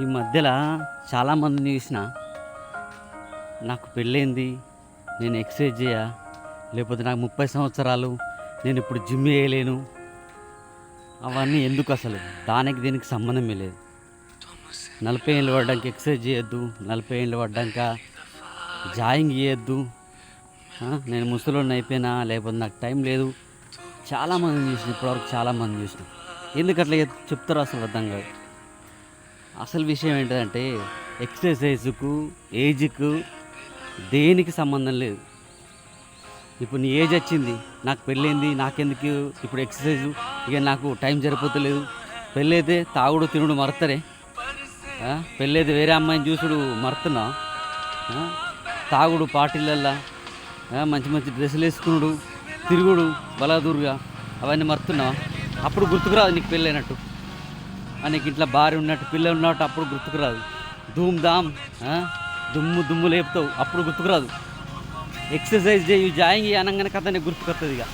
ఈ మధ్యలో చాలామందిని చూసిన నాకు పెళ్ళైంది నేను ఎక్సర్సైజ్ చేయ లేకపోతే నాకు ముప్పై సంవత్సరాలు నేను ఇప్పుడు జిమ్ చేయలేను అవన్నీ ఎందుకు అసలు? దానికి దీనికి సంబంధమే లేదు. నలభై ఏళ్ళు పడ్డానికి ఎక్సర్సైజ్ చేయొద్దు నలభై ఏళ్ళు పడ్డాక జాయింగ్ చేయొద్దు. నేను ముసలోడిని అయిపోయినా లేకపోతే నాకు టైం లేదు. చాలామంది చూసిన ఇప్పటివరకు చాలామంది చూసిన. ఎందుకు అట్లా చెప్తారో అసలు అర్థం కాదు. అసలు విషయం ఏంటంటే ఎక్సర్సైజ్కు ఏజ్కు దేనికి సంబంధం లేదు. ఇప్పుడు నీ ఏజ్ వచ్చింది నాకు పెళ్ళైంది నాకెందుకు ఇప్పుడు ఎక్సర్సైజ్ ఇక నాకు టైం సరిపోతలేదు. పెళ్ళైతే తాగుడు తినుడు మరతరే పెళ్ళైతే వేరే అమ్మాయిని చూసుడు మరుతున్నావు తాగుడు పార్టీలల్లా మంచి మంచి డ్రెస్సులు వేసుకున్నాడు తిరుగుడు బలాదూరుగా అవన్నీ మరుతున్నావు అప్పుడు గుర్తుకురాదు నీకు పెళ్ళైనట్టు. మనకి ఇట్లా ఇంట్లో భార్య ఉన్నట్టు పిల్లలు ఉన్నట్టు అప్పుడు గుర్తుకురాదు ధూమ్ ధామ్ దుమ్ము దుమ్ము లేపుతావు అప్పుడు గుర్తుకురాదు ఎక్సర్సైజ్ చేయి జాయింగ్ అనగానే కథ నీకు గుర్తుకొస్తుంది ఇక.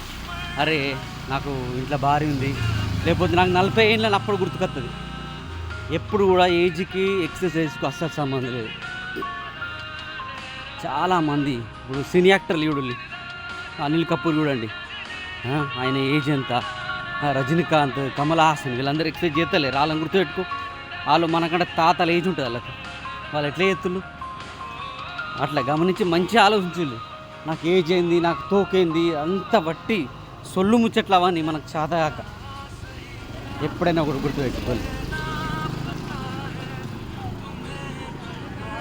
అరే నాకు ఇంట్లో భార్య ఉంది. లేకపోతే నాకు నలభై ఏళ్ళని అప్పుడు గుర్తుకొస్తుంది ఎప్పుడు కూడా ఏజ్కి ఎక్సర్సైజ్కి అస్సలు సంబంధం లేదు. చాలామంది ఇప్పుడు సినీ యాక్టర్లు చూడండి. అనిల్ కపూర్ చూడండి. ఆయన ఏజ్ ఎంత? రజనీకాంత్ కమల్ హాసన్ వీళ్ళందరూ ఎక్సర్సైజ్ చేస్తలేరు వాళ్ళని గుర్తుపెట్టుకో. వాళ్ళు మనకంటే తాతలు ఏజ్ ఉంటుంది వాళ్ళకి. వాళ్ళు ఎట్లా చేస్తుళ్ళు అట్లా గమనించి మంచి ఆలోచించుళ్ళు. నాకు ఏజ్ ఏంది నాకు తోకేంది అంత బట్టి సొల్లు ముచ్చట్లు అవన్నీ మనకు చాతగాక. ఎప్పుడైనా ఒకటి గుర్తుపెట్టుకోవాలి